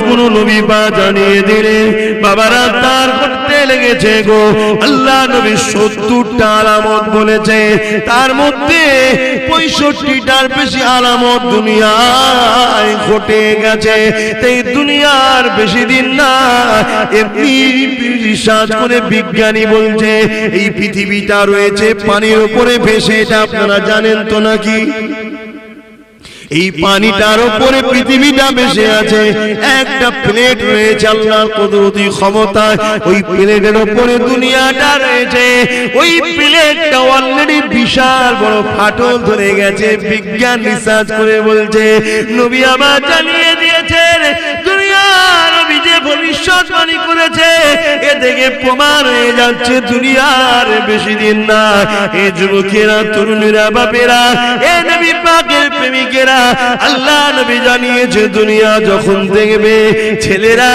আলামত নবী জানিয়ে দিলে, বাবারা তার করতে লেগেছে গো। আল্লাহ নবী সত্তরটা আলামত বলেছে, তার মধ্যে পঁয়ষট্টিটার বেশি আলামত দুনিয়ায় ঘটে গেছে। তাই দুনিয়ার বেশি দিন না, এমনি রিসার্চ করে বিজ্ঞানী বলছে, এই পৃথিবীটা রয়েছে পানির উপরে ভেসে, এটা আপনারা জানেন তো নাকি? এই পানিটার উপরে পৃথিবীটা বেশি আছে। একটা প্লেট রয়েছে আল্লাহর কুদরতি ক্ষমতায়। ওই প্লেটের উপরে দুনিয়াটা রয়েছে। ওই প্লেটটা অলরেডি বিশাল বড় ফাটল ধরে গেছে। বিজ্ঞান রিসার্চ করে বলছে, নবী আমার জানিয়ে হয়ে যাচ্ছে দুনিয়ার বেশি দিন না। এ যুবকেরা, তরুণীরা, বাপেরা, এ নবী পাকের প্রেমিকেরা, আল্লাহ নবী জানিয়েছে, দুনিয়া যখন দেখবে, ছেলেরা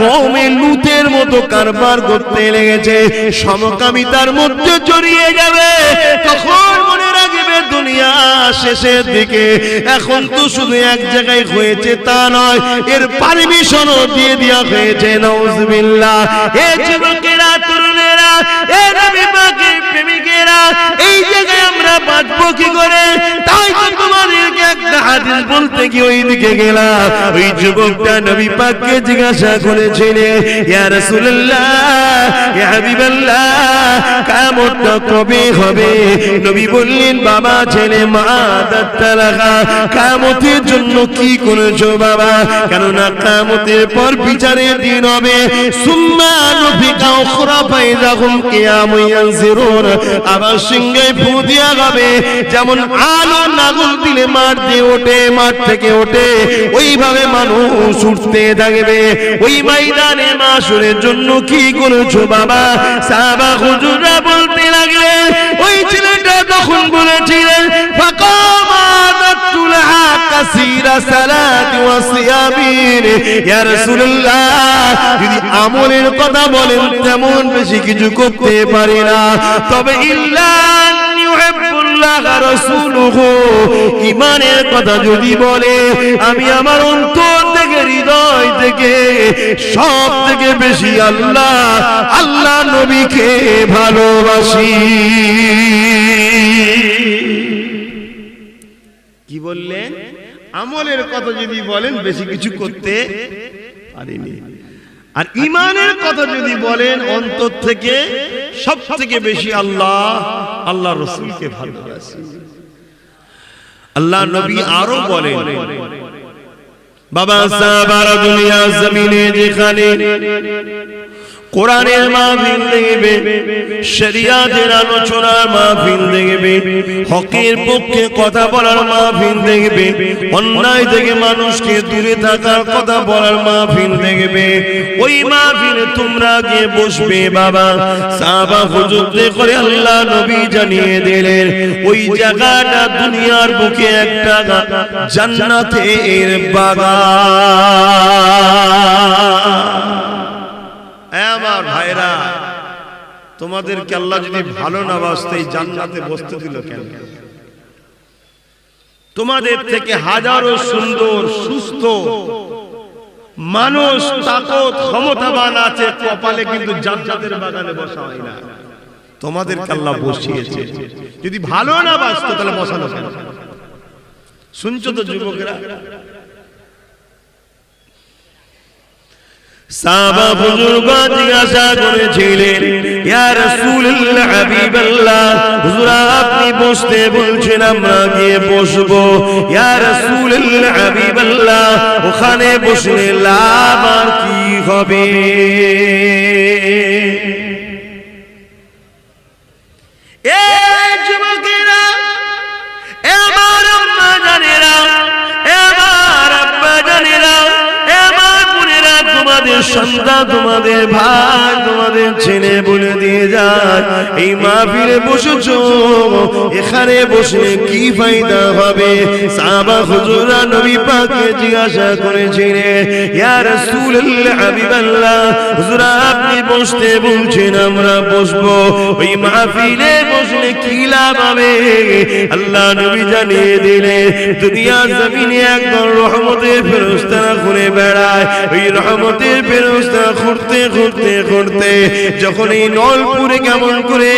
কমে লুতের মতো কারবার করতে লেগেছে, সমকামিতার মধ্যে জড়িয়ে যাবে, তখন মনে দুনিয়া শেষের দিকে। এখন তো শুধু এক জায়গায় হয়েছে তা নয়, এর পারমিশনও দিয়ে দেওয়া হয়েছে এ যুবকেরা, তরুণেরা এই জায়গায় আমরা বাঁচবো কি করে? তাই তো তোমাদেরকে একটা হাদিস বলতে ওই দিকে ওই যুবকটা নবী পাককে জিজ্ঞাসা ইয়া রাসূলুল্লাহ, ইয়া হাবিবাল্লাহ কবে হবে? নবী বললেন, বাবা ছেলে মা জন্য কি করেছ বাবা? পর দিন হবে। যেমন আলো নাগুল দিলে দিয়ে ওঠে, মাঠ থেকে ওঠে। ওইভাবে মানুষ উঠতে থাকবে। ওই ময়দানে মাসুরের জন্য কি করেছ বাবা? সাহাবা হুজুররা বলতে লাগলে ওই ছেলেটা তখন ইয়া রাসূলুল্লাহ যদি আমলের কথা বলেন বেশি কিছু ইউহিব্বুল্লাহ কথা যদি বলে, আমি আমার অন্তর থেকে, হৃদয় থেকে, সব থেকে বেশি আল্লাহ আল্লাহ নবীকে ভালোবাসি। বললেন, আমলের কথা যদি বলেন, বেশি কিছু করতে পারিনি। আর ইমানের কথা যদি বলেন, অন্তর থেকে সব থেকে বেশি আল্লাহ আল্লাহ রসুলকে ভালোবাসি আল্লাহ নবী আরও বলেন, বাবা সাহাবারা দুনিয়া জমিনে যেখানে কোরআনের মাহফিল দেখবে শরিয়াতের আলোচনার মাহফিল দেখবে হকের পক্ষে কথা বলার মাহফিল দেখবে অন্যায় থেকে মানুষকে দূরে থাকার কথা বলার মাহফিল দেখবে ওই মাহফিলে তোমরা গিয়ে বসবে বাবা। সাহাবা হুজুরতে করে আল্লাহ নবী জানিয়ে দিলেন, ওই জায়গাটা দুনিয়ার বুকে একটা জান্নাতের বাগান। আমার ভাইরা, তোমাদেরকে আল্লাহ যদি ভালো না বাসতে, এই জান্নাতে বসতে দিল কেন? তোমাদের থেকে হাজারো সুন্দর, সুস্থ মানুষ তাকত, ক্ষমতাবান আছে, কপালে কিন্তু জান্নাতের বাগানে বসা হয় না। তোমাদেরকে আল্লাহ বসিয়েছে। যদি ভালো না বাসতো, তাহলে বসানো কেন? শুনছো তো যুবকেরা? সাহাবা বুজুর্গ জিজ্ঞাসা করেছিলেন, ইয়া রাসূলুল্লাহ, হাবিবাল্লাহ, হুজুর, আপনি বসতে বলছেন, আমরা গিয়ে বসবো। ইয়া রাসূলুল্লাহ, হাবিবাল্লাহ, ওখানে বসলে লাভ আর কি হবে? তোমাদের সন্তান, তোমাদের ভাই, তোমাদের ছেলে বলে দিয়ে যায়, এই মাহফিলে বসেছো? এখানে বসে কি ফায়দা হবে? সাহাবা হুজুরা নবী পাককে জিজ্ঞাসা করেছিলেন, ইয়া রাসূলুল্লাহ, হাবিবাল্লাহ, হুজুরা, আপনি বসতে বলছেন, আমরা বসবো। ওই মাহফিলে বসলে কি লাভ হবে? আল্লাহ নবী জানিয়ে দিলে দুনিয়া জমিনে একদম রহমতের ফেরস্তারা ঘুরে বেড়ায়। ওই রহমতের ঘুরতে ঘুরতে ঘুরতে যখন এই কেমন করে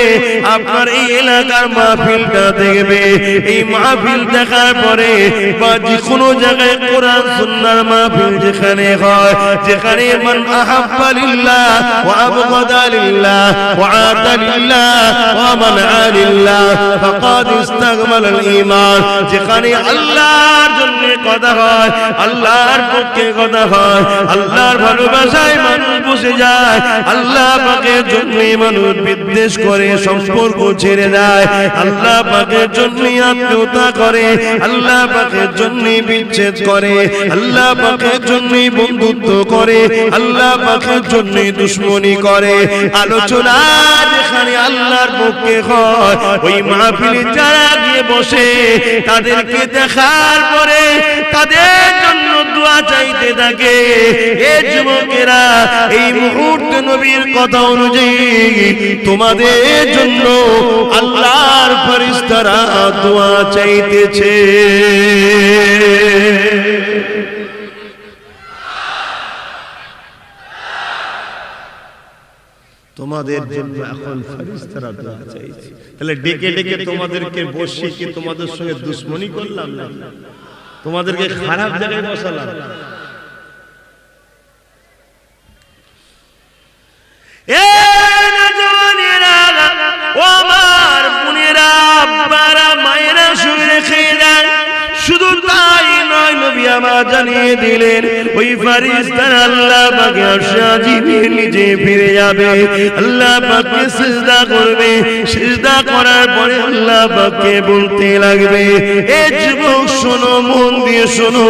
আপনার এই এলাকার মাহফিলটা দেখবে, এই মাহফিল দেখার পরে বা যে কোনো জায়গায় কোরআন মাহফিল যেখানে হয়, যেখানে মান ওয়া ওয়া ওয়া মানআ লিল্লাহ, ফাকাদ ইস্তাগমাল আল ঈমান যেখানে আল্লাহর জন্য কথা হয়, আল্লাহর পক্ষে কথা হয়, আল্লাহর ভালোবাসায় মানুষ বসে যায়। আল্লাহ পাকের জন্য মানুষ বিদ্বেষ করে, সম্পর্ক ছেড়ে দেয়। আল্লাহ পাকের জন্য আত্মীয়তা করে, আল্লাহ পাকের জন্য বিচ্ছেদ করে, আল্লাহ পাকের জন্য বন্ধুত্ব করে, আল্লাহ পাকের জন্য দুশ্মনী করে। আলোচনা যেখানে আল্লাহর পক্ষে হয়, ওই মাহফিলে যারা গিয়ে বসে, তাদেরকে দেখার পরে তাদের জন্য দোয়া চাইতে থাকে। এ যুবকেরা, এই মুহূর্তে নবীর কথা অনুযায়ী তোমাদের জন্য আল্লাহর ফরিস্তারা দোয়া চাইতেছে। তোমাদের জন্য এখন ফেরেশতারা দোয়া চাইছে। তাহলে ডেকে ডেকে তোমাদেরকে বসিয়ে কি তোমাদের সঙ্গে দুশ্মনী করলাম না তোমাদেরকে খারাপ জায়গায় বসালাম ও আমার বোনেরা, আব্বারা, মায়েরা শুনে রেখে দেন। শুধু তাই নয়, নবী আমার জানিয়ে দিলেন, ওই ফারিস্তার আল্লাহ পাকে আশাজীবী নিজে ফিরে যাবে। আল্লাহ পাকে সিজদা করবে। সিজদা করার পরে আল্লাহ পাকে বলতে লাগবে, এ যুবক, শোনো, মন দিয়ে শোনো।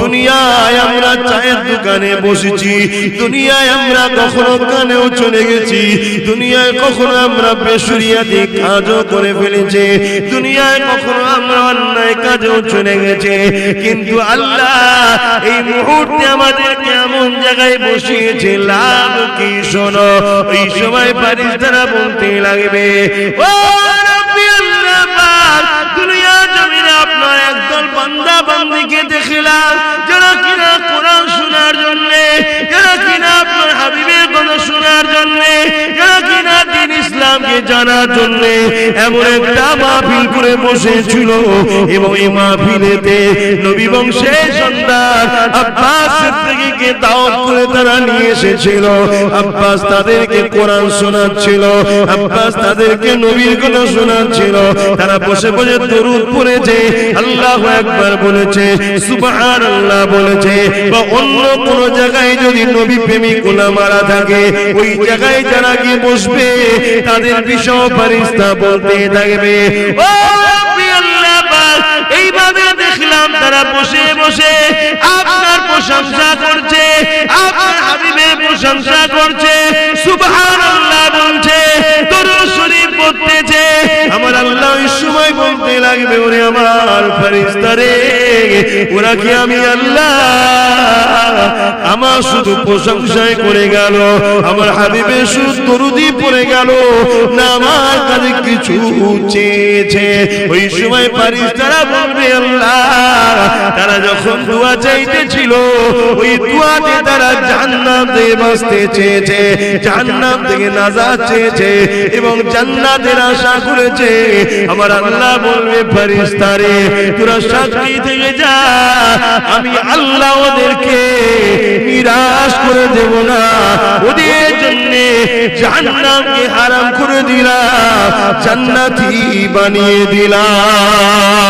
দুনিয়ায় আমরা চায়ের দোকানে বসেছি। দুনিয়ায় আমরা কখনো কানেও চলে গেছি। দুনিয়ায় কখনো আমরা বেসুরিয়াতে কাজও করে ফেলেছি। দুনিয়ায় কখনো আমরা অন্যায় কাজেও চলে গেছে কিন্তু আল্লাহ এই মুহূর্তে আমাদেরকে এমন জায়গায় বসিয়েছে, লাভ কি শোনো? এই সময় পারিস তারা বলতে লাগবে, ও আপনার কিনা কোরআন শোনার জন্য, যারা কিনা আপনার হাবিবের কথা শোনার জন্য, যারা ইসলামকে জানার জন্য এমন একটা মাহফিল করে বসেছিল। এবং এই মাহফিলেতে নবী বংশের সন্তান আব্বাস থেকে কে দাওয়াত করে তারা নিয়ে এসেছিল। আব্বাস তাদেরকে কোরআন শোনাচ্ছিল। আব্বাস তাদেরকে নবীর কথা শোনাচ্ছিল। তারা বসে বসে দরুদ পড়েছে। আল্লাহ একবার বলেছে, সুবহানাল্লাহ বলেছে, বা অন্য কোন জায়গায় যদি নবী প্রেমিকগুলা মারা থাকে, ওই জায়গায় যারা গিয়ে বসবে তাদের বিষয় ফারিস্তা বলতে থাকবে। ও এইভাবে দেখলাম তারা বসে বসে আপনার প্রশংসা করছে, আপনার হাবিবের প্রশংসা করছে, সুবহানাল্লাহ বলছে, দরুদ শরীফ পড়তেছে। আমার আল্লাহ ওই সময় বলতে লাগবে, ওরে আমার ফেরেশতারে ওরা কি আমি আল্লাহ আমার শুধু প্রশংসায় করে গেল, আমার হাবিবে শুধু দরুদি পড়ে গেল, না আমার কাছে কিছু চেয়েছে। ওই সময় পারিস তারা বলবে আল্লাহ, তারা যখন দোয়া চাইতেছিল, ওই দোয়াতে তারা চেয়েছে জান্নাত থেকে নাজাত চেয়েছে এবং জান্নাতের আশা করেছে। আমার আল্লাহ বলবে ফারিস্তারে তোরা সাক্ষী থেকে যা, আমি আল্লাহ ওদেরকে নিরাশ করে দেব না। ওদের জন্য জান্নাতকে হারাম করে দিলাম জান্নাতি বানিয়ে দিলাম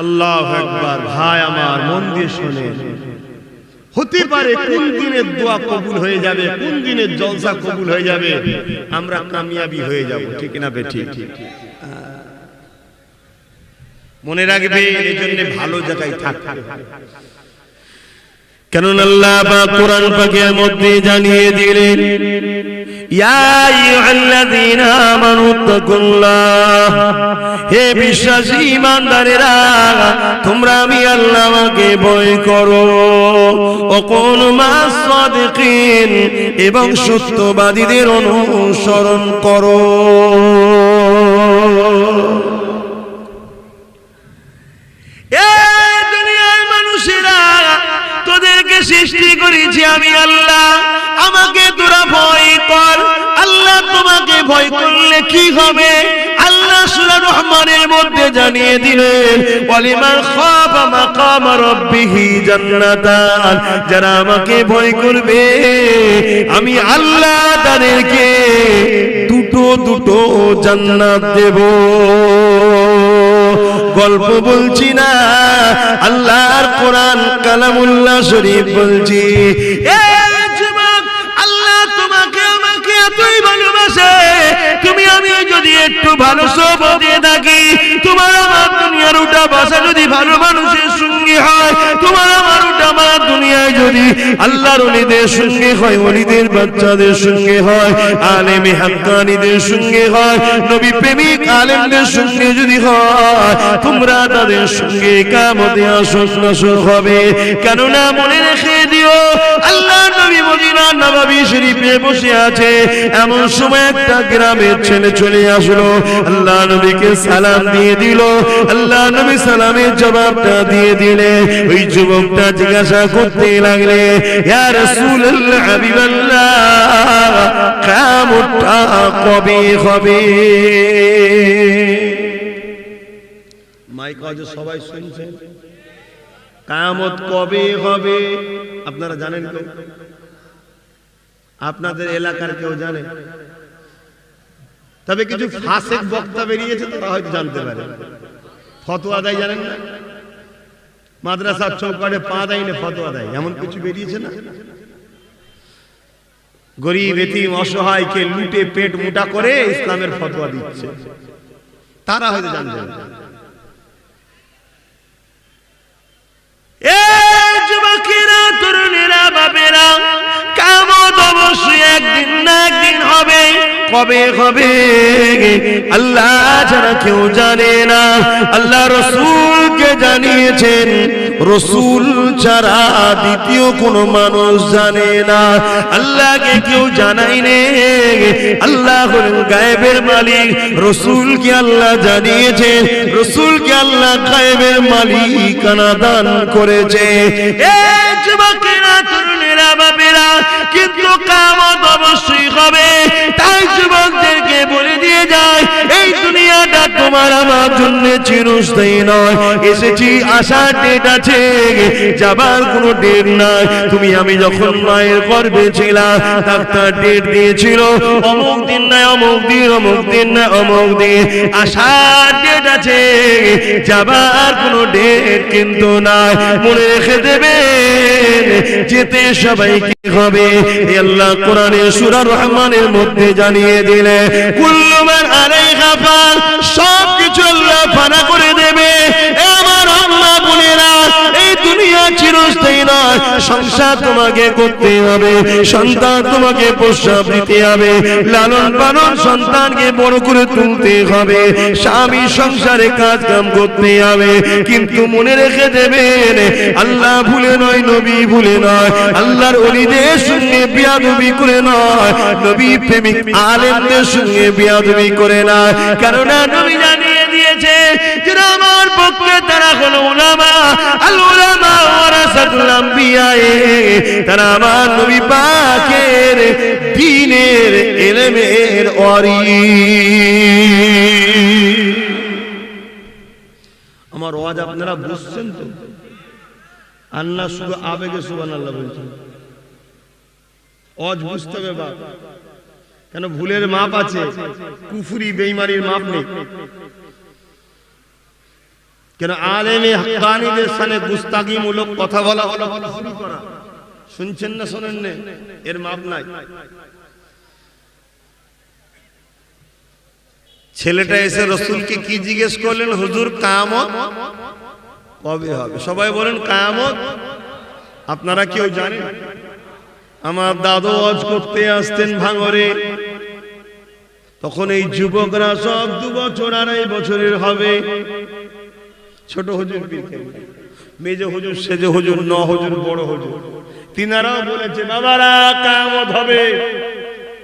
আল্লাহ একবার ভাই আমার মন দিয়ে শোনেন হতে পারে কোন দিনের দোয়া কবুল হয়ে যাবে কোন দিনের জলসা কবুল হয়ে যাবে আমরা কামিয়াবি হয়ে যাব ঠিক না বে ঠিক মনে রাখবে এই জন্য ভালো জায়গায় থাক। কেননা আল্লাহ বা কোরআন পাকের মধ্যে জানিয়ে দিলেন ইয়া আইয়ুহাল্লাযীনা আমানু তাকুল্লাহ হে বিশ্বাসী ঈমানদারেরা, তোমরা আমি আল্লাহকে ভয় করো। ও কোন সাদিকিন, এবং সত্যবাদীদের অনুসরণ করো। দুনিয়ার মানুষেরা, তোদেরকে সৃষ্টি করেছি আমি আল্লাহ। তোমাকে ভয় করলে কি হবে? আল্লাহ সূরা রহমানের মধ্যে জানিয়ে দিলেন, ওয়ালিমান খাফা মাকাম রাব্বিহি জান্নাতান। যারা আমাকে ভয় করবে, আমি আল্লাহ তাদেরকে দুটো দুটো জান্নাত দেব। গল্প বলছি না, আল্লাহর কোরআন কালামুল্লাহ শরীফ বলছি। আল্লাহ তোমাকে আমাকে এতই ভালোবাসে Yeah. তুমি আমি যদি একটু ভালো সব দিয়ে থাকি, তোমার আমার দুনিয়ার উঠা বাসা যদি ভালো মানুষের সঙ্গে হয়, তোমার আমার উঠা আমার দুনিয়ায় যদি আল্লাহর অলিদের সঙ্গে হয়, অলিদের বাচ্চাদের সঙ্গে হয়, আলেমে হাক্কানিদের সঙ্গে হয়, নবী প্রেমিক আলেমদের সঙ্গে যদি হয়, তোমরা তাদের সঙ্গে কামতে আসস হবে। কেননা মনে রেখে দিও আল্লাহ নবী মদিনা নবাবী শরীফে বসে আছে। এমন সময় একটা গ্রামের ছেলে চলে আসলো। আল্লাহ নবীকে সালাম দিয়ে দিল। আল্লাহ নবী সালামের জবাবটা দিয়ে দিলে। ওই যুবকটা জিজ্ঞাসা করতে লাগলে, ইয়া রাসূলুল্লাহ, হাবিবাল্লাহ কিয়ামতটা কবে হবে? মাইক আজ সবাই শুনছেন কায়ামত কবে হবে? আপনারা জানেন কেউ? আপনাদের এলাকার কেউ জানে? তবে কিছু ফাসেক বক্তা বেরিয়েছে, তারা হয়তো জানতে পারে। ফতোয়া দেয় জানেন না? মাদ্রাসার চৌকাটে পা দেয় না ফতোয়া দেয়। এমন কিছু বেরিয়েছে না? গরিব, এতিম, অসহায়কে লুটে, পেট মোটা করে ইসলামের ফতোয়া দিচ্ছে। তারা হয়তো জানতে পারে। যুবকেরা, তরুণেরা বাবেরা কামত অবশ্যই একদিন না কবে হবে আল্লাহ ছাড়া কেউ জানে না। আল্লাহ রসুলকে জানিয়েছেন রসুল ছাড়া দ্বিতীয় কোনো মানুষ জানে না। আল্লাহকে কেউ জানাই নে। আল্লাহ হলেন গায়েবের মালিক। রসুলকে আল্লাহ জানিয়েছেন। রসুলকে আল্লাহ গায়েবের মালিকানা দান করেছে। কিন্তু কামত অবশ্যই হবে। তাই যুবকদেরকে বলে দিয়ে যায়, এই দুনিয়াটা তোমার আমার জন্য চিরস্থায়ী নয়। এসেছি আশা ডেট যাবার কোনো ডেট নাই। তুমি, আমি যখন মায়ের গর্ভে ছিলাম, ডাক্তার ডেট দিয়েছিল, অমুক দিন নাই, অমুক দিন অমুক দিন অমুক দিন। আশার ডেট আছে। যাবার কোনো ডেট কিন্তু নাই। মনে রেখে দেবেন, যেতে হবে? কোরআনে সূরা রহমানের মধ্যে জানিয়ে দিলে কুল্লুমান ফান সব কিছু আল্লাহ ফানা করে দেবে। চিরস্থায়ী নয়। সংসার তোমাকে করতে হবে, সন্তান তোমাকে প্রস্রাব দিতে হবে লালন পালন সন্তানকে বড় করে তুলতে হবে, স্বামী সংসারে কাজ কাম করতে হবে। কিন্তু মনে রেখে দেবেন, আল্লাহ ভুলে নয়, নবী ভুলে নয়, আল্লাহর অলিদের সঙ্গে বিয়াদবি করে নয়, নবী প্রেমিক আলেমদের সঙ্গে বিয়াদবি করে কেননা নবী জানিয়ে দিয়েছে পক্ষে তারা হলো উলামা, আল উলামা তারা আমার নবী পাকের ওয়ারিস আমার ওয়াজ আপনারা বুঝছেন তো? আল্লাহ শুধু আবেগে সুবান আল্লাহ বলছেন। অজ বুঝতে হবে বাপ। কেন ভুলের মাপ আছে? কুফুরি বেইমারির মাপ নেই। কেন আলেমে হাক্কানিদের সামনে গুস্তাগিমূলক কথা বলা হলো? শুনছেন না, শোনেন না? এর মাপ নাই। ছেলেটা এসে রসুলকে কি জিজ্ঞেস করলেন? হুজুর কামত কবে হবে? সবাই বলেন কামত আপনারা কেউ জানেন? আমার দাদু অজ করতে আসতেন ভাঙরে। তখন এই যুবকরা সব দু বছর আড়াই বছরের হবে। ছোট হুজুর মেজ হুজুর সেজ হুজুর ন হুজুর বড় হুজুর। তিনারাও বলেছে বাবারা কামত হবে।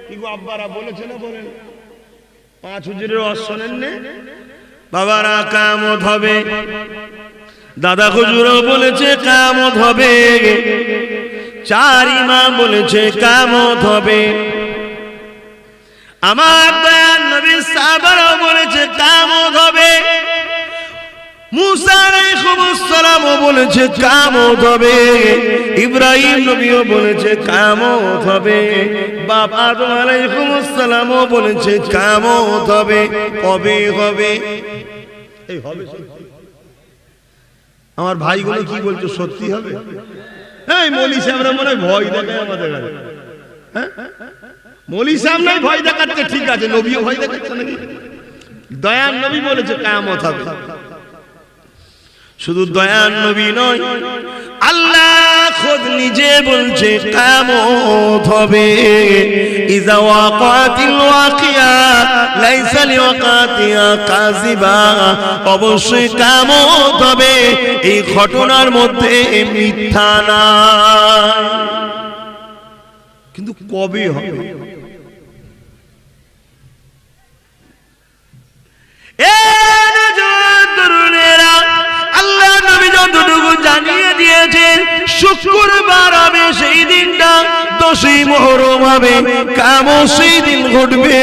কি গো আব্বারা বলেছে না বলেন? পাঁচ হুজুরের অস শোনেন নে? বাবারা কামত হবে। দাদা হুজুরও বলেছে কামত হবে। চার ইমাম বলেছে কামত হবে। আমার দয়াল নবী সাহাবারাও বলেছে কামত হবে। সালামও বলেছে, কামত হবে। নবীও বলেছে হবে। বলেছে হবে। আমার ভাইগুলো কি বলছো, সত্যি হবে? মনে হয় ভয় হ্যাঁ? ভয় দেখাচ্ছে, ঠিক আছে, নবীও ভয় দেখাচ্ছে নাকি? দয়ান নবী বলেছে, কামত হবে। শুধু দয়ান নবী নয় আল্লাহ খোদ নিজে বলছে কামত হবে। ইজা ওয়াকাতিল ওয়াকিয়া লাইসা লিওয়াকাতিয়া কাযিবা। অবশ্যই কামত হবে এই ঘটনার মধ্যে মিথ্যা নাই কিন্তু কবে হবে? এ নজর তরুণেরা, নবী যতটুকু জানিয়ে শুক্রবার হবে সেই দিনটা হবে সেই দিন ঘটবে?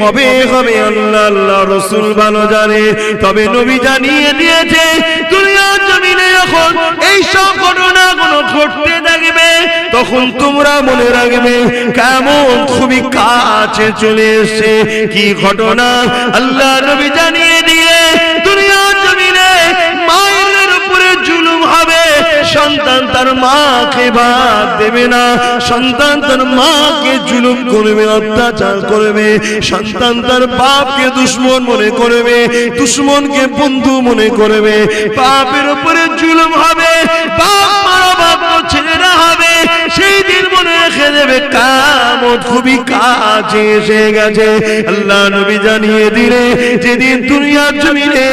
কবে হবে আল্লাহ আল্লাহ রসুল ভালো জানে। তবে নবী জানিয়ে দিয়েছে, দুনিয়ার জমিনে যখন এই সব ঘটনা কোনো ঘটতে থাকবে, তখন তোমরা মনে রাখবে, কেমন খুবই কাছে চলে এসে কি ঘটনা? আল্লাহ নবী জানিয়ে দিয়ে, দুনিয়ার জমিনে তার মাকে বাদ দেবে না। সন্তান তার মাকে জুলুম করবে, অত্যাচার করবে। সন্তান তার বাপকে দুশ্মন মনে করবে, দুশ্মনকে বন্ধু মনে করবে। বাপের উপরে জুলুম হবে, বাপ মনে রেখে দেবে কামত, খুবই কাছে এসে গেছে। আল্লাহ নবী জানিয়ে দিলে, যেদিন দুনিয়ার জমিনে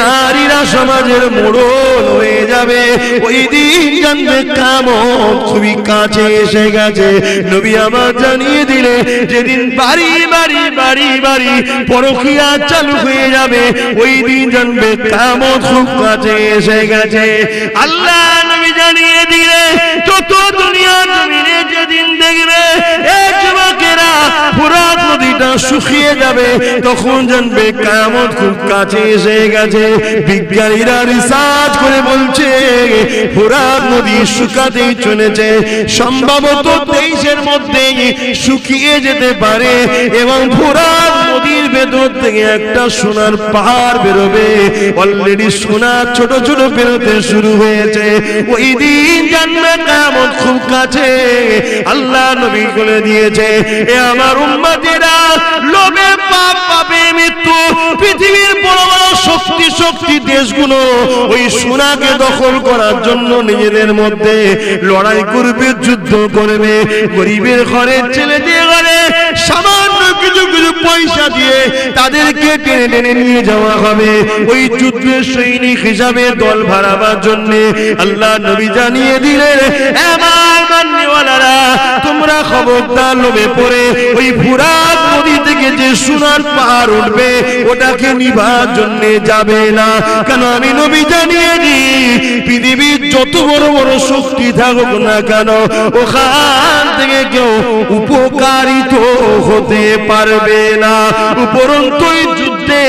নারীরা সমাজের মোড়ল হয়ে যাবে, ওই দিন জানবে কামত, খুবই কাছে এসে গেছে। নবী আমার জানিয়ে দিলে, যেদিন বাড়ি বাড়ি বাড়ি বাড়ি পরকিয়া চালু হয়ে যাবে, ওই দিন জানবে কামত, খুব কাছে এসে গেছে। আল্লাহ নবী জানিয়ে দিলে, যত দুনিয়ার জমিনে যেদিন দেখবে ফুরাত নদীটা শুকিয়ে যাবে, তখন জানবে কামত খুব কাছে এসে গেছে। বিজ্ঞানীরা রিসার্চ করে বলছে ফুরাত নদী শুকাতেই চলেছে। সম্ভবত তেইশের মধ্যে শুকিয়ে যেতে পারে এবং ফুরাত নদীর ভেতর থেকে একটা সোনার পাহাড় বেরোবে। অলরেডি সোনার ছোট ছোট বেরোতে শুরু হয়েছে। ওই দিন জানবে কামত খুব কাছে। আল্লাহ নবী দিয়েছে, এ আমার লোভে পাপ পাবে মৃত্যু, পৃথিবীর বড় বড় শক্তি শক্তি দেশগুলো, ওই সোনাকে দখল করার জন্য নিজেদের মধ্যে লড়াই করবে, যুদ্ধ করবে। গরিবের ছেলেদের ঘরে সামান্য কিছু কিছু পয়সা দিয়ে তাদেরকে টেনে টেনে নিয়ে যাওয়া হবে। ওই যুদ্ধের সৈনিক হিসাবে দল ভাড়াবার জন্য আল্লাহ নবী জানিয়ে দিলেন তোমরা খবরদার লোভে পড়ে, ওই ফুরাত নদী থেকে যে সোনার পাহাড় উঠবে, ওটাকে নিবার জন্য যাবে না। কেন আমি নবী জানিয়ে দিই, পৃথিবীর যত বড় বড় শক্তি থাকুক না কেন, ওখান থেকে কেউ উপকারিত হতে পারবে না। উপরন্ত যুদ্ধে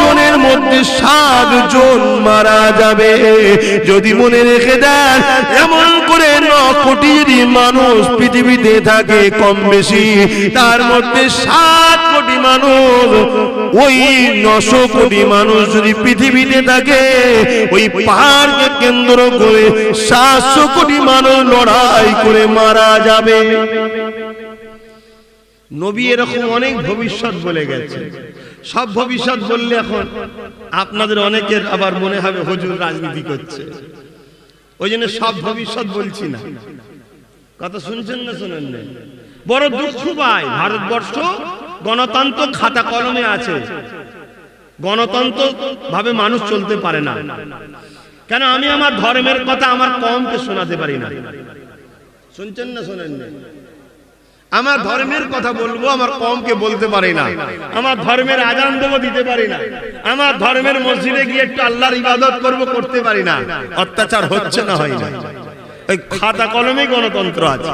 জনের মধ্যে সাত জন মারা যাবে। যদি মনে রেখে দেন, এমন করে ন কোটি যদি মানুষ পৃথিবীতে থাকে কম বেশি, তার মধ্যে সাত কোটি মানুষ, ওই নশো কোটি মানুষ যদি পৃথিবীতে থাকে, ওই পাহাড়কে কেন্দ্র করে সাতশো কোটি মানুষ লড়াই করে মারা যাবে। নবী এরকম অনেক ভবিষ্যৎ বলে গেছে। সব ভবিষ্যৎ বললে এখন আপনাদের অনেকের আবার মনে হবে হুজুর রাজনীতি করছে। ওই জন্য সব ভবিষ্যৎ বলছি না। কথা শুনছেন না শুনেন না। বড় দুঃখ পাই ভারতবর্ষ গণতন্ত্র খাতা কলমে আছে। গণতন্ত্র ভাবে মানুষ চলতে পারে না। কেন আমি আমার ধর্মের কথা আমার কমকে শোনাতে পারি না? শুনছেন না শোনেন না? আমার ধর্মের কথা বলব, আমার কমকে বলতে পারি না। আমার ধর্মের আজান দেবো, দিতে পারি না। আমার ধর্মের মসজিদে গিয়ে একটু আল্লাহর ইবাদত করব, করতে পারি না। অত্যাচার হচ্ছে না, হয় না। ওই খাতা কলমে গণতন্ত্র আছে।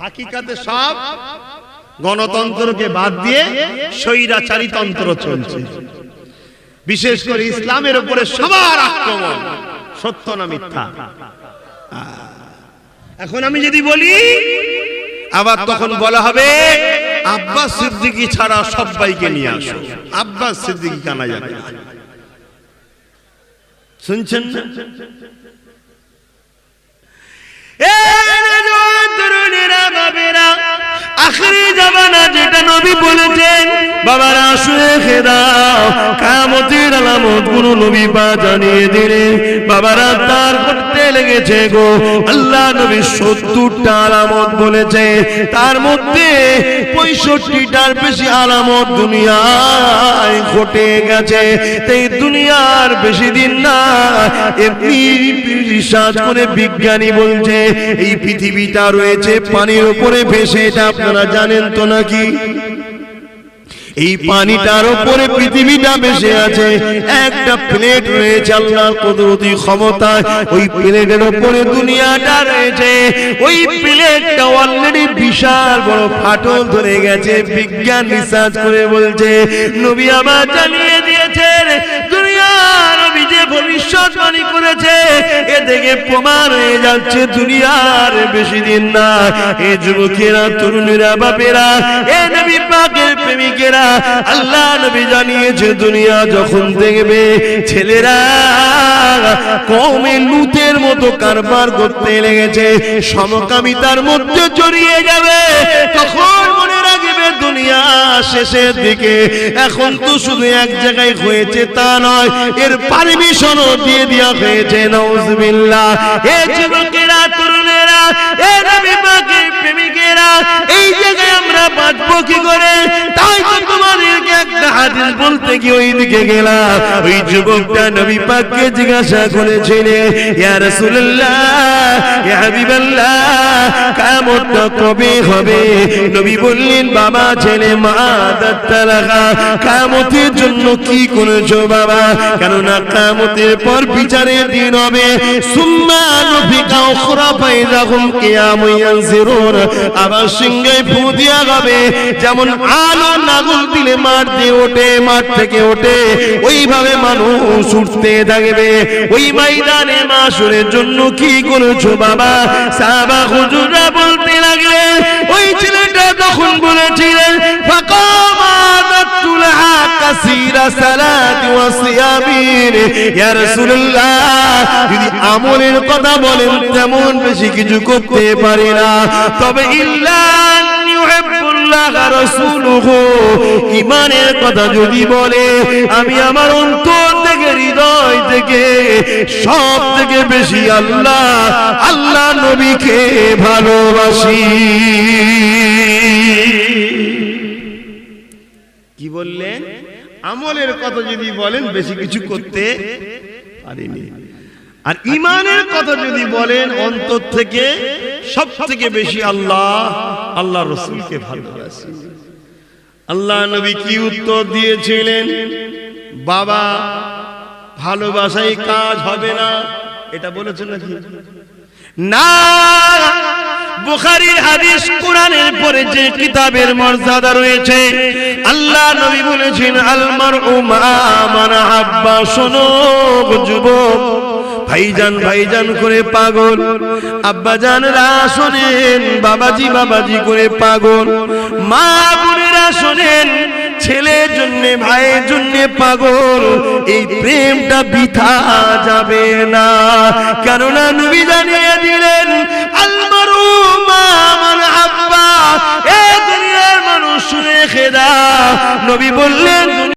হাকিকাতে সব গণতন্ত্রকে বাদ দিয়ে স্বৈরাচারী তন্ত্র চলছে। বিশেষ করে ইসলামের উপরে সবার আক্রমণ, সত্য না মিথ্যা? এখন আমি যদি বলি আবার তখন বলা হবে আব্বাস সিদ্দিকী ছাড়া সবাইকে নিয়ে আসো। আব্বাস সিদ্দিকী কানা যাবে। শুনছেন? বাবেরা, আখেরি জামানা যেটা নবী বলেছেন বাবারা শুনে খেদাও কামতের আলামত কোন নবী বা জানিয়ে দিলে বাবারা তার লেগেছে গো। আল্লাহ নবী সত্তরটা আলামত বলেছে। তার মধ্যে পঁয়ষট্টিটার বেশি আলামত দুনিয়ায় ঘটে গেছে। তাই দুনিয়ার বেশি দিন না, এমনি রিসার্চ করে বিজ্ঞানী বলছে, এই পৃথিবীটা রয়েছে পানির উপরে ভেসে, এটা আপনারা জানেন তো নাকি? এই পানিটার উপরে পৃথিবীটা বেশি আছে। একটা প্লেট রয়েছে আল্লাহর কুদরতি ক্ষমতা ওই প্লেটের উপরে দুনিয়াটা রয়েছে। ওই প্লেটটা অলরেডি বিশাল বড় ফাটল ধরে গেছে। বিজ্ঞান রিসার্চ করে বলছে নবী আমার দুনিয়ার ভবিষ্যৎবাণী করেছে। এ থেকে প্রমাণ হয়ে যাচ্ছে দুনিয়ার বেশি দিন না। এ যুবকেরা, তরুণীরা, বাপেরা, এ নবী পাকের প্রেমিকেরা, আল্লাহ নবী জানিয়েছে, দুনিয়া যখন দেখবে ছেলেরা কমে লুতের মতো কারবার করতে লেগেছে, সমকামিতার মধ্যে জড়িয়ে যাবে। তখন মনে রাখবে দুনিয়া শেষের দিকে। এখন তো শুধু এক জায়গায় হয়েছে তা নয়, এর পারমিশনও দিয়ে দেওয়া হয়েছে নওজবিল্লাহ এ যুবকেরা, তরুণেরা, এ নবী পাকের প্রেমিকেরা, এই জায়গায় আমরা বাঁচবো কি করে? তাই তো তোমাদেরকে একটা হাদিস বলতে গিয়ে ওই দিকে গেলাম। ওই যুবকটা নবী পাককে জিজ্ঞাসা করেছিলেন ইয়া রাসূলুল্লাহ কিয়ামতের জন্য কি করেছ বাবা কেননা কিয়ামতের পর বিচারের দিন হবে। আবার সিংহে হবে। যেমন আলো নাগুল দিলে দিয়ে ওঠে, মাঠ থেকে ওঠে। ওইভাবে মানুষ উঠতে থাকবে। ওই ময়দানে মাসুরের জন্য কি করেছ বাবা সাহাবা হুজুররা বলতে লাগলে ওই ছেলেটা তখন বলেছিলেন যদি আমলের কথা বলেন, তেমন বেশি কিছু করতে পারে না। তবে ইল্লা ইমানের কথা যদি বলে, আমি আমার অন্তর থেকে, হৃদয় থেকে, সব থেকে বেশি আল্লাহ আল্লাহ নবীকে ভালোবাসি। কি বললেন? আমলের কথা যদি বলেন, বেশি কিছু করতে পারিনি। আর ইমানের কথা যদি বলেন, অন্তর থেকে সব থেকে বেশি আল্লাহ আল্লাহ রসুলকে ভালোবাসি। আল্লাহ নবী কি উত্তর দিয়েছিলেন? বাবা ভালোবাসাই কাজ হবে না। এটা বলেছেন নাকি? না বুখারীর হাদিস কোরআনের পরে যে কিতাবের মর্যাদা রয়েছে, আল্লাহ নবী বলেছেন আলমার উমা মান হাব্বা শোনো যুবক, ভাইজান ভাইজান করে পাগল আব্বা আব্বাজানরা শোনেন, বাবাজি বাবাজি করে পাগল, মা বোনেরা শোনেন, ছেলের জন্য, ভাইয়ের জন্য পাগল, এই প্রেমটা বিথা যাবে না। কেননা নবী জানিয়ে দিলেন মান মানুষ শুনে খেদা। নবী বললেন